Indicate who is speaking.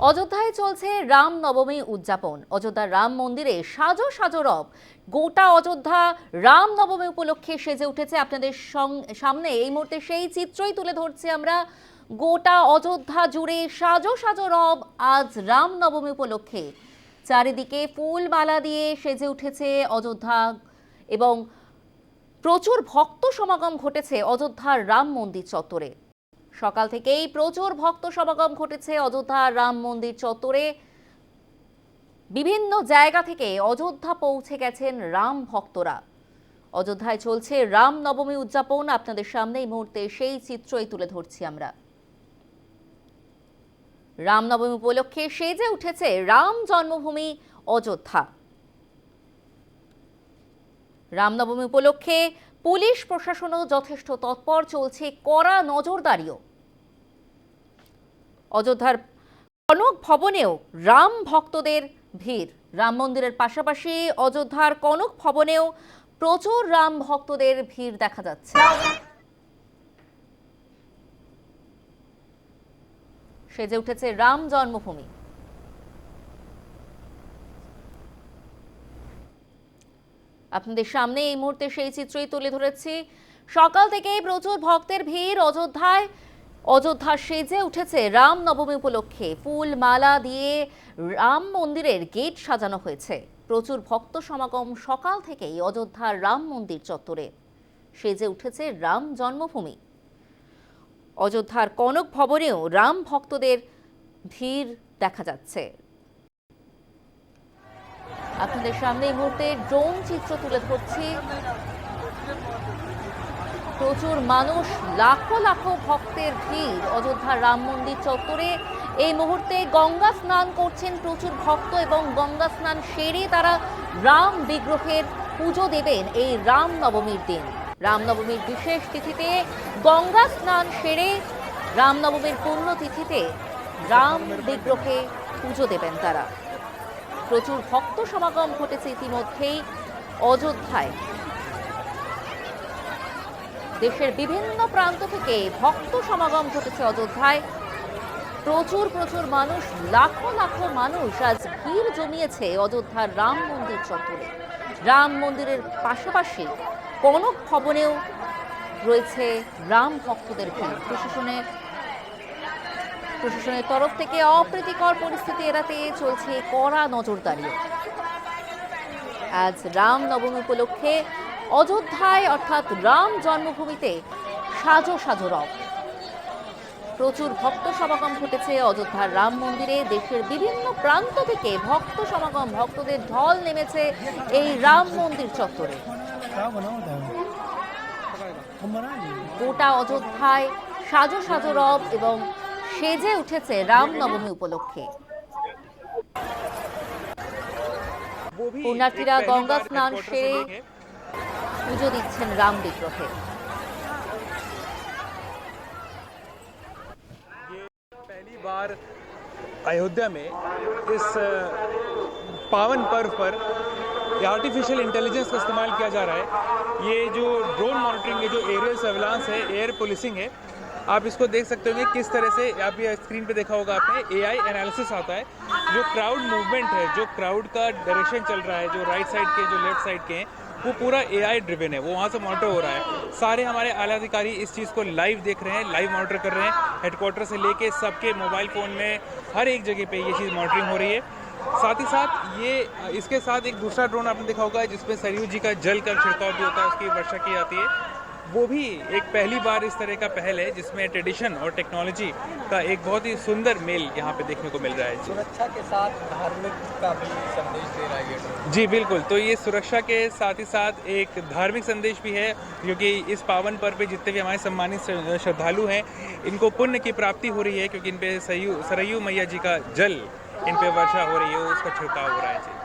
Speaker 1: অযোধ্যায় চলছে রাম নবমী উদযাপন। অযোধ্যার রাম মন্দিরে সাজো সাজো রব। গোটা অযোধ্যা রাম নবমী উপলক্ষে সেজে উঠেছে আপনাদের সামনে। এই মুহূর্তে সেই চিত্রই তুলে ধরছি আমরা। গোটা অযোধ্যা জুড়ে সাজো সাজো রব আজ রাম নবমী উপলক্ষে। চারিদিকে ফুলমালা দিয়ে সেজে উঠেছে অযোধ্যা এবং প্রচুর ভক্ত সমাগম ঘটেছে অযোধ্যার রাম মন্দির চত্বরে। সকাল থেকেই প্রচুর ভক্ত সমাগম ঘটেছে। অযোধ্যা রাম মন্দির চত্বরে বিভিন্ন জায়গা থেকে অযোধ্যা পৌঁছে গেছেন রাম ভক্তরা। অযোধ্যায় চলছে রাম নবমী উদযাপন। আপনাদের সামনে এই মুহূর্তে সেই চিত্রই তুলে ধরছি আমরা। রামনবমী উপলক্ষে সেজে উঠেছে রাম জন্মভূমি অযোধ্যা। রামনবমী উপলক্ষে পুলিশ প্রশাসনও যথেষ্ট তৎপর চলছে কড়া নজরদারিও। অযোধ্যার কনক ভবনেও রাম ভক্তদের ভিড়। রাম মন্দিরের পাশাপাশি অযোধ্যার কনক ভবনেও প্রচুর রাম ভক্তদের ভিড় দেখা যাচ্ছে। সেজে উঠেছে রাম জন্মভূমি। আপনাদের সামনে এই মুহূর্তে সেই চিত্রই তুলে ধরেছি। সকাল থেকেই প্রচুর ভক্তের ভিড়, অযোধ্যায়, অযোধ্যা সেজে উঠেছে রাম নবমী উপলক্ষে। ফুল মালা দিয়ে রাম মন্দিরের গেট সাজানো হয়েছে। প্রচুর ভক্ত সমাগম সকাল থেকেই অযোধ্যার রাম মন্দির চত্বরে। সেজে উঠেছে রাম জন্মভূমি। অযোধ্যার কনক ভবনেও রাম ভক্তদের ভিড় দেখা যাচ্ছে। আপনাদের সামনে এই মুহূর্তে ড্রোন চিত্র তুলে ধরছি। প্রচুর মানুষ, লাখো লাখো ভক্তের ভিড়। অযোধ্যার রাম মন্দির চত্বরে এই মুহূর্তে গঙ্গা স্নান করছেন প্রচুর ভক্ত এবং গঙ্গা স্নান সেরে তারা রাম বিগ্রহের পুজো দেবেন এই রাম নবমীর দিন। রামনবমীর বিশেষ তিথিতে গঙ্গা স্নান সেরে রামনবমীর পূর্ণ তিথিতে রাম বিগ্রহে পুজো দেবেন তারা। প্রচুর ভক্ত সমাগম ঘটেছে ইতিমধ্যেই অযোধ্যায়। দেশের বিভিন্ন প্রান্ত থেকে ভক্ত সমাগম ঘটেছে অযোধ্যায়। প্রচুর প্রচুর মানুষ, লাখো লাখো মানুষ আজ ভিড় জমিয়েছে অযোধ্যার রাম মন্দির চত্বরে। রাম মন্দিরের পাশাপাশি কনক ভবনেও রয়েছে রাম ভক্তদের ভিড়। প্রশাসনের প্রশাসনের তরফ থেকে অপ্রীতিকর পরিস্থিতি এড়াতে চলছে কড়া নজরদারি আজ রাম নবমী উপলক্ষে অযোধ্যায় অর্থাৎ রাম জন্মভূমিতে সাজো সাজো রব। প্রচুর ভক্ত সমাগম ঘটেছে অযোধ্যার রাম মন্দিরে। দেশের বিভিন্ন প্রান্ত থেকে ভক্ত সমাগম, ভক্তদের ঢল নেমেছে এই রাম মন্দির চত্বরে। গোটা অযোধ্যায় সাজো সাজো রব এবং সেজে উঠেছে রাম নবমী উপলক্ষে
Speaker 2: वो भी
Speaker 1: পুণ্যার্থীরা
Speaker 2: एक पहली
Speaker 1: গঙ্গা
Speaker 2: बार
Speaker 1: স্নান
Speaker 2: headquarter से
Speaker 1: সেরে
Speaker 2: लेके
Speaker 1: পুজো দিচ্ছেন রাম বিগ্রহে
Speaker 2: पहली बार अयोध्या में इस अ, पावन पर्व पर आर्टिफिशियल इंटेलिजेंस का इस्तेमाल किया जा रहा है ये जो ड्रोन मॉनिटरिंग है जो एरियल सर्विलांस है एयर पुलिसिंग है आप इसको देख सकते होंगे किस तरह से, आप ये स्क्रीन पे देखा होगा आपने एआई एनालिसिस आता है, जो क्राउड मूवमेंट है, जो क्राउड का डायरेक्शन चल रहा है, जो राइट साइड के, जो लेफ़्ट साइड के हैं, वो पूरा एआई ड्रिवन है, वो वहाँ से मॉनिटर हो रहा है। सारे हमारे आला अधिकारी इस चीज़ को लाइव देख रहे हैं लाइव मॉनिटर कर रहे हैं हेडक्वार्टर से लेके सबके मोबाइल फ़ोन में, हर एक जगह पे ये चीज़ मॉनिटरिंग हो रही है। साथ ही साथ ये, इसके साथ एक दूसरा ड्रोन आपने देखा होगा जिसमें सरयू जी का जल का छिड़काव भी होता है, उसकी वर्षा की जाती है। वो भी एक पहली बार इस तरह का पहल है जिसमें ट्रेडिशन और टेक्नोलॉजी का एक बहुत ही सुंदर मेल यहाँ पे देखने को मिल रहा है।
Speaker 3: सुरक्षा के साथ धार्मिक का भी संदेश दे रहा है
Speaker 2: जी बिल्कुल। तो ये सुरक्षा के साथ ही साथ एक धार्मिक संदेश भी है क्योंकि इस पावन पर्व पे जितने भी हमारे सम्मानित श्रद्धालु हैं इनको पुण्य की प्राप्ति हो रही है क्योंकि इन पे सरयू सरयू मैया जी का जल इन पे वर्षा हो रही है उसका छिड़काव हो रहा है। जी